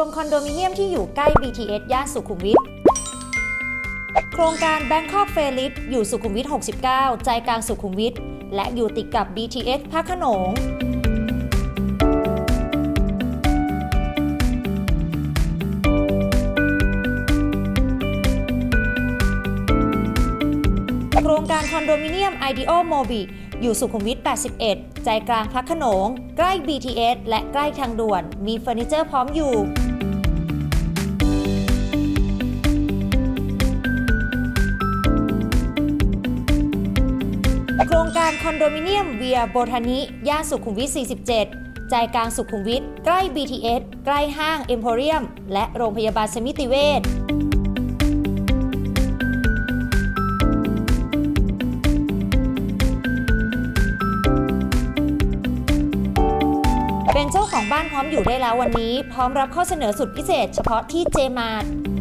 วมคอนโดมิเนียมที่อยู่ใกล้ BTS ย่านสุขุมวิท โครงการ Bangkok f a i r i t อยู่สุขุมวิท 69 ใจกลางสุขุมวิท และอยู่ติดกับ BTS พระขนงโครงการคอนโดมิเนียม IDEO Mobi อยู่สุขุมวิท 81 ใจกลางพระขนง ใกล้ BTS และใกล้ทางด่วน มีเฟอร์นิเจอร์พร้อมอยู่โครงการคอนโดมิเนียมเวียโบทานิย่านสุขุมวิท 47 ใจกลางสุขุมวิท ใกล้ BTS ใกล้ห้างเอ็มโพเรียม และโรงพยาบาลสมิติเวช เป็นเจ้าของบ้านพร้อมอยู่ได้แล้ววันนี้ พร้อมรับข้อเสนอสุดพิเศษ เฉพาะที่เจมาร์